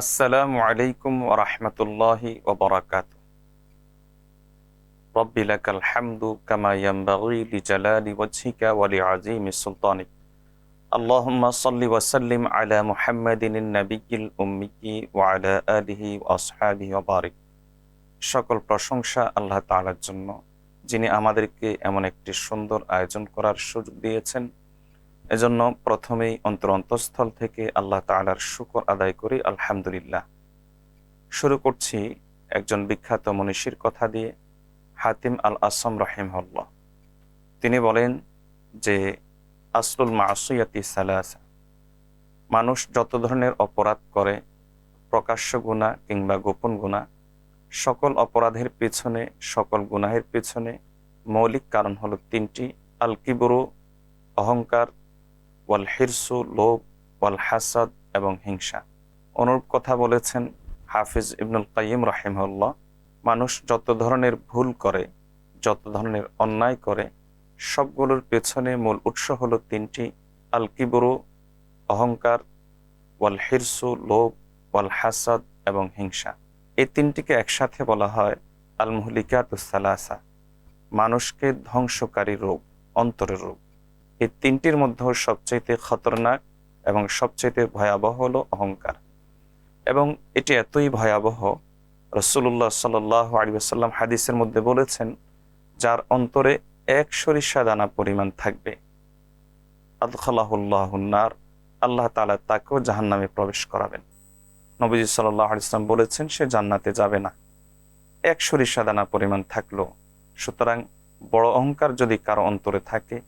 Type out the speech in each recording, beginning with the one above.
আসসালামু আলাইকুম ওরহমতুল্লাহি ওবরাকাত রব্বি লাকাল হামদু কামা ইয়ানবাগি লিজালালি ওয়াজহিকা ওয়া লিআযীমি সুলতানিক। আল্লাহুম্মা সাল্লি ওয়া সাল্লিম আলা মুহাম্মাদিন নাবিয়্যিল উম্মিয়্যি ওয়া আলা আলিহি ওয়া আসহাবিহি ওয়া বারিক। সকল প্রশংসা আল্লাহ তাআলার জন্য, যিনি আমাদেরকে এমন একটি সুন্দর আয়োজন করার সুযোগ দিয়েছেন। এজন্য প্রথমেই অন্তর অন্তঃস্থল থেকে আল্লাহ তাআলার শুকর আদায় করি, আলহামদুলিল্লাহ। শুরু করছি একজন বিখ্যাত মনীষীর কথা দিয়ে, হাতিম আল আসম রহিমহল্লা তিনি বলেন যে, আসলুল মাসুয়াতি সালাসা। মানুষ যত ধরনের অপরাধ করে, প্রকাশ্য গুণা কিংবা গোপন গুণা সকল অপরাধের পেছনে, সকল গুনাহের পেছনে মৌলিক কারণ হলো তিনটি আল কিবরু অহংকার ওয়াল হিরসু, লোভ, ওয়াল হাসাদ এবং হিংসা। অনুরূপ কথা বলেছেন হাফিজ ইবনুল কাইম রাহিমউল্লাহ মানুষ যত ধরনের ভুল করে, যত ধরনের অন্যায় করে, সবগুলোর পেছনে মূল উৎস হলো তিনটি আল কিবরু অহংকার, ওয়াল হিরসু, লোভ, ওয়াল হাসাদ এবং হিংসা। এই তিনটিকে একসাথে বলা হয় আল মুহলিকাতুসালাসা মানুষকে ধ্বংসকারী রোগ অন্তরের রোগ এই তিনটির মধ্যে সবচাইতে খতরনাক এবং সবচাইতে ভয়াবহ হলো অহংকার। এবং এটি এতই ভয়াবহ রসুল্লাহ সাল আলী আসাল্লাম হাদিসের মধ্যে বলেছেন, যার অন্তরে এক সরিষা দানা পরিমাণ থাকবে। আদখালাহুল্লাহনার আল্লাহ তালা তাকেও জাহান নামে প্রবেশ করাবেন। নবীজি সাল্লাহ ইসলাম বলেছেন, সে জান্নাতে যাবে না। এক সরিষা দানা পরিমাণ থাকল। সুতরাং বড় অহংকার যদি কারও অন্তরে থাকে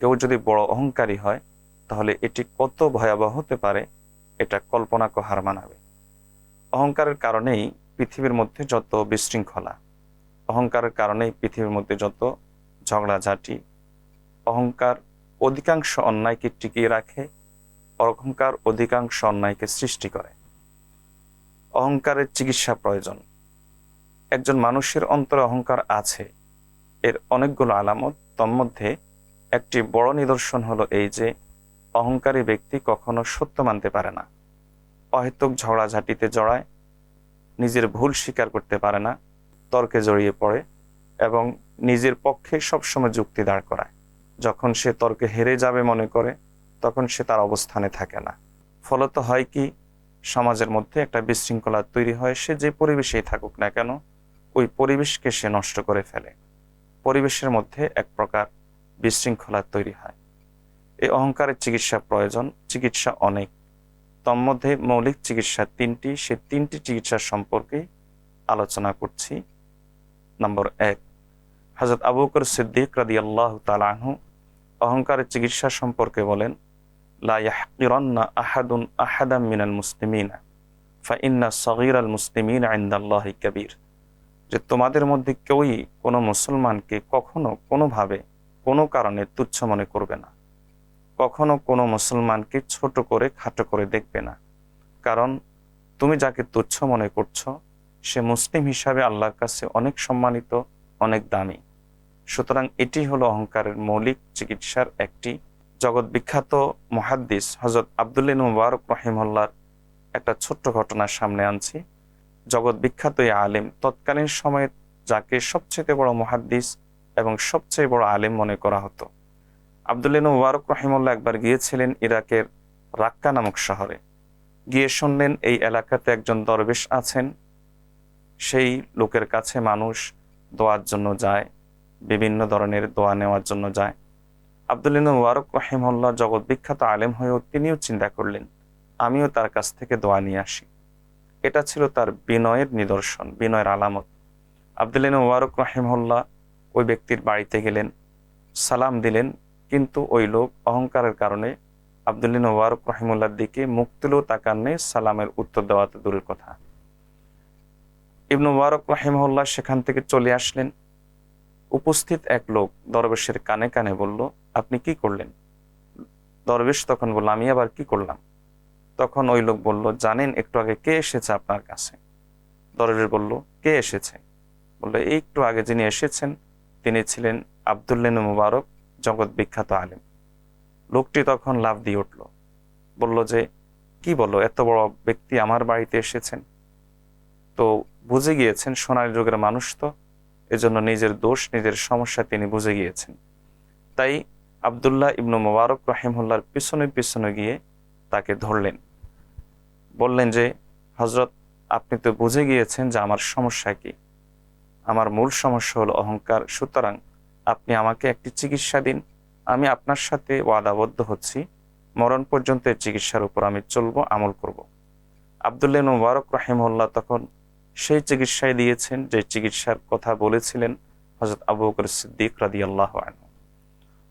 কেউ যদি বড় অহংকারী হয়, তাহলে এটি কত ভয়াবহ হতে পারে, এটা কল্পনাকে হার মানাবে। অহংকারের কারণেই পৃথিবীর মধ্যে যত বিশৃঙ্খলা, অহংকারের কারণেই পৃথিবীর মধ্যে যত ঝগড়াঝাঁটি, অহংকার অধিকাংশ অন্যায়কে টিকিয়ে রাখে, অহংকার অধিকাংশ অন্যায়কে সৃষ্টি করে। অহংকারের চিকিৎসা প্রয়োজন। একজন মানুষের অন্তরে অহংকার আছে, এর অনেকগুলো আলামত, তন্মধ্যে একটি বড় নিদর্শন হলো এই যে, অহংকারী ব্যক্তি কখনো সত্য মানতে পারে না। অহেতুক ঝগড়াঝাটিতে জড়ায়, নিজের ভুল স্বীকার করতে পারে না, তর্কে জড়িয়ে পড়ে এবং নিজের পক্ষে সবসময় যুক্তি দাঁড় করায়। যখন সে তর্কে হেরে যাবে মনে করে, তখন সে তার অবস্থানে থাকে না। ফলত হয় কি, সমাজের মধ্যে একটা বিশৃঙ্খলা তৈরি হয়, সে যে পরিবেশেই থাকুক না কেন, ওই পরিবেশকে সে নষ্ট করে ফেলে। পরিবেশের মধ্যে এক প্রকার বিশৃঙ্খলা তৈরি হয়। এই অহংকারের চিকিৎসা প্রয়োজন, চিকিৎসা অনেক। তন্মধ্যে মৌলিক চিকিৎসা তিনটি, সে তিনটি চিকিৎসা সম্পর্কে আলোচনা করছি। নম্বর এক হজরত আবুকর সিদ্দিক রাদি আল্লাহ তালাহু অহংকারের চিকিৎসা সম্পর্কে বলেন লাহকিরন্না আহাদুন আহাদাম মিনাল মুসলিমিনা ফাইন্না সগির আল মুসলিমিন আইন্দাল্লাহ কবির। যে তোমাদের মধ্যে কেউই কোনো মুসলমানকে কখনো কোনোভাবে কোনো কারণে তুচ্ছ মনে করবে না। কখনো কোনো মুসলমানকে ছোট করে খাটো করে দেখবে না। কারণ তুমি যাকে তুচ্ছ মনে করছ, সে মুসলিম হিসাবে আল্লাহর কাছে অনেক সম্মানিত, অনেক দামি। সুতরাং এটি হলো অহংকারের মৌলিক চিকিৎসার একটি জগৎ বিখ্যাত মহাদ্দিস হজরত আবদুল্লিন মুবারক রহিমল্লার একটা ছোট্ট ঘটনার সামনে আনছি। জগৎ বিখ্যাত এই আলেম তৎকালীন সময়ে যাকে সবচেয়ে বড় মহাদ্দিস এবং সবচেয়ে বড় আলেম মনে করা হতো। আবদুল্লিন মুবারক রহিমুল্লাহ একবার গিয়েছিলেন ইরাকের রাক্কা নামক শহরে। গিয়ে শুনলেন এই এলাকাতে একজন দরবেশ আছেন। সেই লোকের কাছে মানুষ দোয়ার জন্য যায়, বিভিন্ন ধরনের দোয়া নেওয়ার জন্য যায়। আবদুল্লিন মুবারক রহিমুল্লাহ জগৎ বিখ্যাত আলেম হয়েও তিনিও চিন্তা করলেন, আমিও তার কাছ থেকে দোয়া নিয়ে আসি। এটা ছিল তার বিনয়ের নিদর্শন, বিনয়ের আলামত। আবদুল্লিন মুবারক রহিমুল্লাহ ওই ব্যক্তির বাড়িতে গেলেন, সালাম দিলেন, কিন্তু ওই লোক অহংকারের কারণে আবদুল্লিন ওয়ারক রহিমুল্লার দিকে মুক্তিলেও তাকার নেই, সালামের উত্তর দেওয়াতে দূরের কথা। ইবনু ওয়ারক রহিমুল্লাহ সেখান থেকে চলে আসলেন। উপস্থিত এক লোক দরবেশের কানে কানে বলল, আপনি কি করলেন? দরবেশ তখন বলল, আমি আবার কি করলাম? তখন ওই লোক বলল, জানেন, একটু আগে কে এসেছে আপনার কাছে? দরবেশ বলল, কে এসেছে? বলল, এই একটু আগে যিনি এসেছেন তিনি ছিলেন আবদুল্লিন মুবারক, জগৎ বিখ্যাত আলেম। লোকটি তখন লাভ দিয়ে উঠল। বলল যে, কি বলো, এত বড় ব্যক্তি আমার বাড়িতে এসেছেন? তো বুঝে গিয়েছেন, সোনালী যুগের মানুষ তো। এজন্য নিজের দোষ, নিজের সমস্যা তিনি বুঝে গিয়েছেন। তাই আবদুল্লাহ ইবনু মোবারক রাহিমুল্লাহর পিছনে পিছনে গিয়ে তাকে ধরলেন। বললেন যে হজরত আপনি তো বুঝে গিয়েছেন যে আমার সমস্যা কি? আমার মূল সমস্যা হলো অহংকার। সুতরাং আপনি আমাকে একটি চিকিৎসা দিন। আমি আপনার সাথে ওয়াদাবদ্ধ হচ্ছি। মরণ পর্যন্ত এই চিকিৎসার উপর আমি চলবো, আমল করব। আবদুল্লাহ মুবারক রাহিমুল্লাহ তখন সেই চিকিৎসায় দিয়েছেন, যে চিকিৎসার কথা বলেছিলেন হজরত আবু বকর সিদ্দিক রাদি আল্লাহ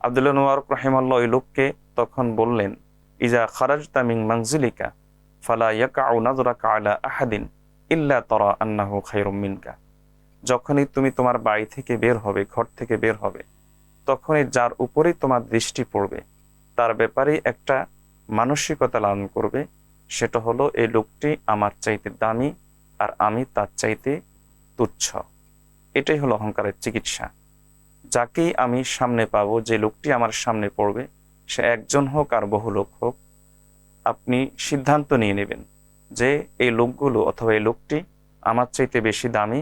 আবদুল্লাহ মুবারক রাহিমাল্লাহ ওই লোককে তখন বললেন, ইজা খারাজ তামিং মাংজিলিকা ফালা ইয়াকাউ নাজরাকা আলা আহাদিন ইল্লা তরা আন্নাহু খায়রুম মিনকা। যখনই তুমি তোমার বাড়ি থেকে বের হবে, ঘর থেকে বের হবে, তখনই যার উপরেই তোমার দৃষ্টি পড়বে, তার ব্যাপারে একটা মানসিকতা লালন করবে, সেটা হলো এই লোকটি আমার চাইতে দামি আর আমি তার চাইতে তুচ্ছ। এটাই হলো অহংকারের চিকিৎসা। যাকেই আমি সামনে পাবো, যে লোকটি আমার সামনে পড়বে, সে একজন হোক আর বহু লোক হোক, আপনি সিদ্ধান্ত নিয়ে নেবেন যে এই লোকগুলো অথবা এই লোকটি আমার চাইতে বেশি দামি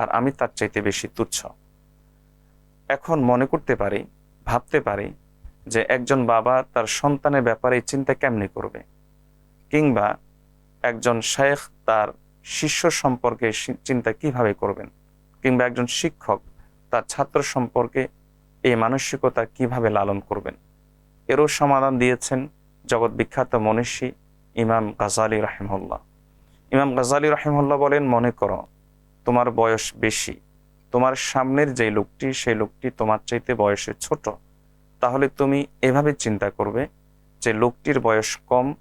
আর আমি তার চাইতে বেশি তুচ্ছ। এখন মনে করতে পারি, ভাবতে পারি যে একজন বাবা তার সন্তানের ব্যাপারে চিন্তা কেমনি করবে, কিংবা একজন শেখ তার শিষ্য সম্পর্কে চিন্তা কীভাবে করবেন, কিংবা একজন শিক্ষক তার ছাত্র সম্পর্কে এই মানসিকতা কীভাবে লালন করবেন। এরও সমাধান দিয়েছেন জগৎ বিখ্যাত মনীষী ইমাম গাজালি রাহিমুল্লাহ ইমাম গাজালি রাহিমুল্লাহ বলেন, মনে করো তোমার বয়স বেশি। তোমার সামনের যে লোকটি, সেই লোকটি তোমার চাইতে বয়সে ছোট। তাহলে তুমি এভাবে চিন্তা করবে যে লোকটির বয়স কম,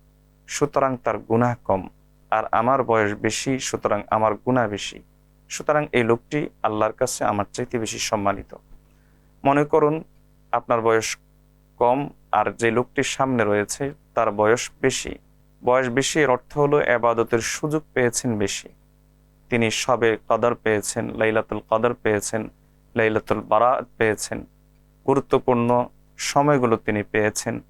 সুতরাং তার গুনাহ কম। আর আমার বয়স বেশি, সুতরাং আমার গুণা বেশি। সুতরাং এই লোকটি আল্লাহর কাছে আমার চাইতে বেশি সম্মানিত। মনে করুন, আপনার বয়স কম আর যে লোকটির সামনে রয়েছে, তার বয়স বেশি। বয়স বেশি এর অর্থ হলো এবাদতের সুযোগ পেয়েছেন বেশি। তিনি সবে কদর পেয়েছেন, লাইলাতুল কদর পেয়েছেন, লাইলাতুল বারাত পেয়েছেন। গুরুত্বপূর্ণ সময়গুলো তিনি পেয়েছেন।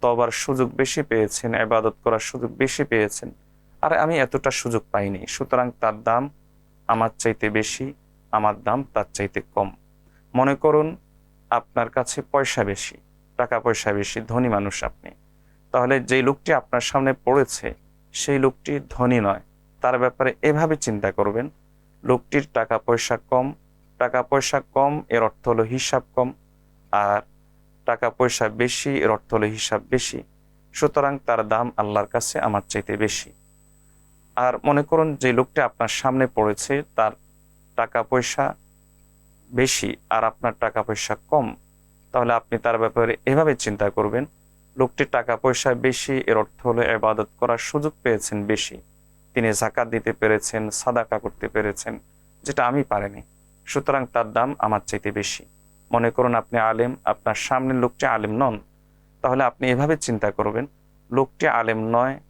তবার সুযোগ বেশি পেয়েছেন এবাদত করার সুযোগ বেশি পেয়েছেন। আর আমি এতটা সুযোগ পাইনি, সুতরাং তার দাম আমার চাইতে বেশি, আমার দাম তার চাইতে কম। মনে করুন, আপনার কাছে পয়সা বেশি, টাকা পয়সা বেশি, ধনী মানুষ আপনি। তাহলে যেই লোকটি আপনার সামনে পড়েছে, সেই লোকটি ধনী নয়। তার ব্যাপারে এভাবে চিন্তা করবেন, লোকটির টাকা পয়সা কম টাকা পয়সা কম এর অর্থ হলো হিসাব কম, আর টাকা পয়সা বেশি এর অর্থ হলো হিসাব বেশি। সুতরাং তার দাম আল্লাহর কাছে আমার চাইতে বেশি। আর মনে করুন যে লোকটি আপনার সামনে পড়েছে, তার টাকা পয়সা বেশি আর আপনার টাকা পয়সা কম, তাহলে আপনি তার ব্যাপারে এভাবে চিন্তা করবেন লোকটির টাকা পয়সা বেশি এর অর্থ হলো এবাদত করার সুযোগ পেয়েছেন বেশি। তিনি জাকাত দিতে পেরেছেন, সাদাকা করতে পেরেছেন, যেটা আমি পারিনি। সুতরাং তার দাম আমার চাইতে বেশি। মনে করুন আপনি আলেম, আপনার সামনের লোকটি আলেম নন, তাহলে আপনি এভাবে চিন্তা করবেন, লোকটি আলেম নয়,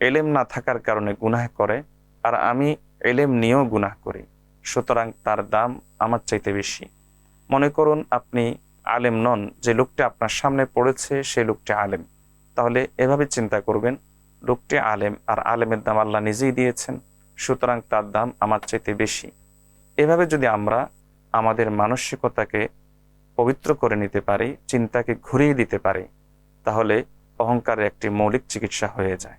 এলেম না থাকার কারণে গুনাহ করে, আর আমি এলেম নিয়েও গুনাহ করি। সুতরাং তার দাম আমার চাইতে বেশি। মনে করুন আপনি আলেম নন, যে লোকটি আপনার সামনে পড়েছে সেই লোকটি আলেম। তাহলে এভাবে চিন্তা করবেন লোকটি আলেম, আর আলেমের দাম আল্লাহ নিজেই দিয়েছেন, সুতরাং তার দাম আমার চাইতে বেশি। এভাবে যদি আমরা আমাদের মানসিকতাকে পবিত্র করে নিতে পারি, চিন্তাকে ঘুরিয়ে দিতে পারি, তাহলে অহংকারের একটি মৌলিক চিকিৎসা হয়ে যায়।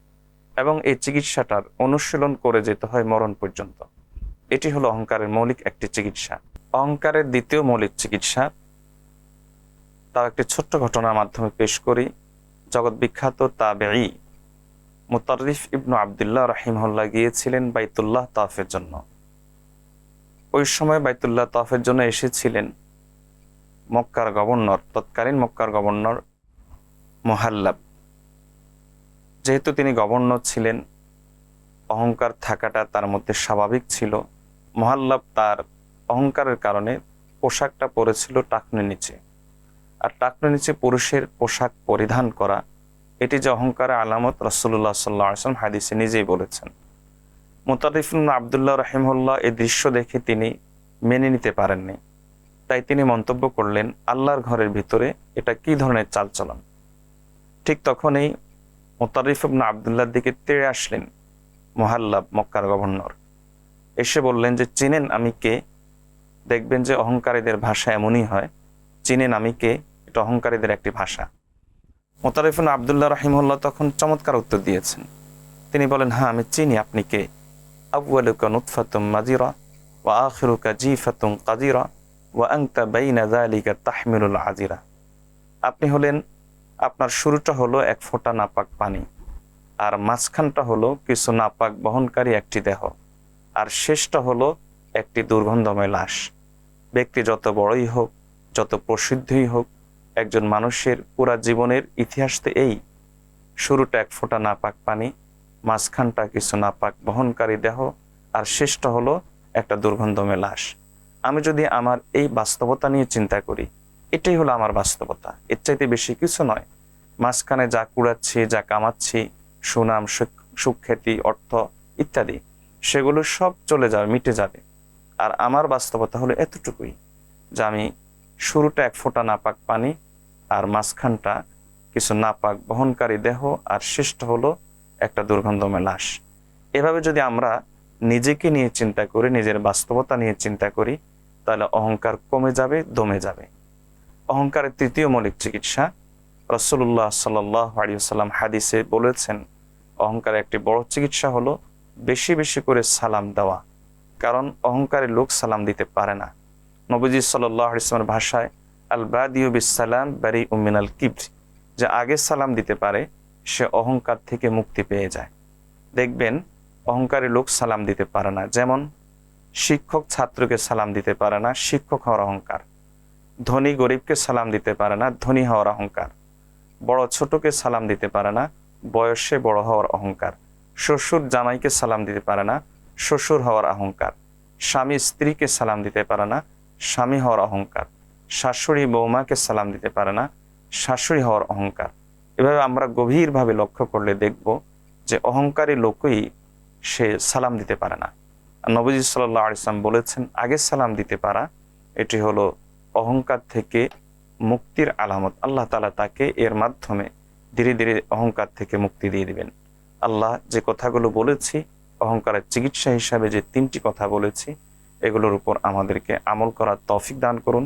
এবং এই চিকিৎসাটার অনুশীলন করে যেতে হয় মরণ পর্যন্ত। এটি হলো অহংকারের মৌলিক একটি চিকিৎসা। অহংকারের দ্বিতীয় মৌলিক চিকিৎসা তার একটি ছোট্ট ঘটনার মাধ্যমে পেশ করি। জগৎ বিখ্যাত তাবেঈ মুতারিফ ইবনু আবদুল্লাহ রাহিমহল্লা গিয়েছিলেন বাইতুল্লাহ তাফের জন্য। ওই সময় বাইতুল্লাহ তাফের জন্য এসেছিলেন মক্কার গভর্নর, তৎকালীন মক্কার গভর্নর মোহাল্লাব। যেহেতু তিনি গভর্নর ছিলেন, অহংকার থাকাটা তার মধ্যে স্বাভাবিক ছিল। মোহাল্লাব তার অহংকারের কারণে পোশাকটা পরেছিল টাকনের নিচে আর টাকনের নিচে পুরুষের পোশাক পরিধান করা এটি যে অহংকারের আলামত রসুল্লাহ সাল্লাহ আসলাম হাদিসে নিজেই বলেছেন। মোতারিফুল আবদুল্লাহ রহিমুল্লাহ এই দৃশ্য দেখে তিনি মেনে নিতে পারেননি। তাই তিনি মন্তব্য করলেন, আল্লাহর ঘরের ভিতরে এটা কি ধরনের চালচলন? ঠিক তখনই মোতারিফ ইবনে আবদুল্লার দিকে তেড়ে আসলেন মোহাল্লাব, মক্কার গভর্নর। এসে বললেন যে, চিনেন আমি কে? দেখবেন যে অহংকারীদের ভাষা এমনই হয়, চিনেন আমি কে? এটা অহংকারীদের একটি ভাষা। মোতারিফুন আবদুল্লাহ রহিমুল্লাহ তখন চমৎকার উত্তর দিয়েছেন। তিনি বলেন হ্যাঁ আমি চিনি আপনি কে? মাজিরা কাজিরা ওয়া আংতা আজিরা আপনি হলেন, আপনার শুরুটা হলো এক ফোঁটা নাপাক পানি, আর মাঝখানটা হলো কিছু নাপাক বহনকারী একটি দেহ, আর শেষটা হলো একটি দুর্গন্ধময় লাশ। ব্যক্তি যত বড়ই হোক, যত প্রসিদ্ধই হোক একজন মানুষের পুরা জীবনের ইতিহাসতে এই। শুরুটা এক ফোঁটা নাপাক পানি, মাঝখানটা কিছু নাপাক বহনকারী দেহ, আর শেষটা হলো একটা দুর্গন্ধময় লাশ। আমি যদি আমার এই বাস্তবতা নিয়ে চিন্তা করি, এটাই হলো আমার বাস্তবতা। এর চাইতে বেশি কিছু নয়। মাঝখানে যা কুড়াচ্ছি, যা কামাচ্ছি, সুনাম, সুখ- সুখ্যাতি, অর্থ ইত্যাদি, সেগুলো সব চলে যাবে, মিটে যাবে। আর আমার বাস্তবতা হলো এতটুকুই, যে আমি শুরুটা এক ফোঁটা নাপাক পানি আর মাঝখানটা কিছু নাপাক বহনকারী দেহ আর শেষটা হলো একটা দুর্গন্ধময় লাশ। এভাবে যদি আমরা নিজেকে নিয়ে চিন্তা করি, নিজের বাস্তবতা নিয়ে চিন্তা করি, তাহলে অহংকার কমে যাবে, দমে যাবে। অহংকারের তৃতীয় মৌলিক চিকিৎসা রসুল্লাহ সাল্লাম হাদিসে বলেছেন, অহংকারের একটি বড় চিকিৎসা হলো বেশি বেশি করে সালাম দেওয়া। কারণ অহংকারের লোক সালাম দিতে পারে না। নবীজি সাল্লাহ ইসলামের ভাষায় আল বাদিউ বিসালাম বারি উমিনাল কিবরি। যে আগে সালাম দিতে পারে, সে অহংকার থেকে মুক্তি পেয়ে যায়। দেখবেন, অহংকারী লোক সালাম দিতে পারে না। যেমন, শিক্ষক ছাত্রকে সালাম দিতে পারে না, শিক্ষক হওয়ার অহংকার। ধনী গরিবকে সালাম দিতে পারে না, ধনী হওয়ার অহংকার। বড় ছোটকে সালাম দিতে পারে না, বয়সে বড় হওয়ার অহংকার। শ্বশুর জামাইকে সালাম দিতে পারে না, শ্বশুর হওয়ার অহংকার। স্বামী স্ত্রীকে সালাম দিতে পারে না, স্বামী হওয়ার অহংকার। শাশুড়ি বৌমাকে সালাম দিতে পারে না, শাশুড়ি হওয়ার অহংকার। এভাবে আমরা গভীরভাবে লক্ষ্য করলে দেখব যে অহংকারী লোকই সে সালাম দিতে পারে না। নবীজি সাল্লাহ ইসলাম বলেছেন, আগে সালাম দিতে পারা, এটি হলো অহংকার থেকে মুক্তির আলামত। আল্লাহ তালা তাকে এর মাধ্যমে ধীরে ধীরে অহংকার থেকে মুক্তি দিয়ে দিবেন। আল্লাহ যে কথাগুলো বলেছি, অহংকারের চিকিৎসা হিসাবে যে তিনটি কথা বলেছি, এগুলোর উপর আমাদেরকে আমল করার তৌফিক দান করুন।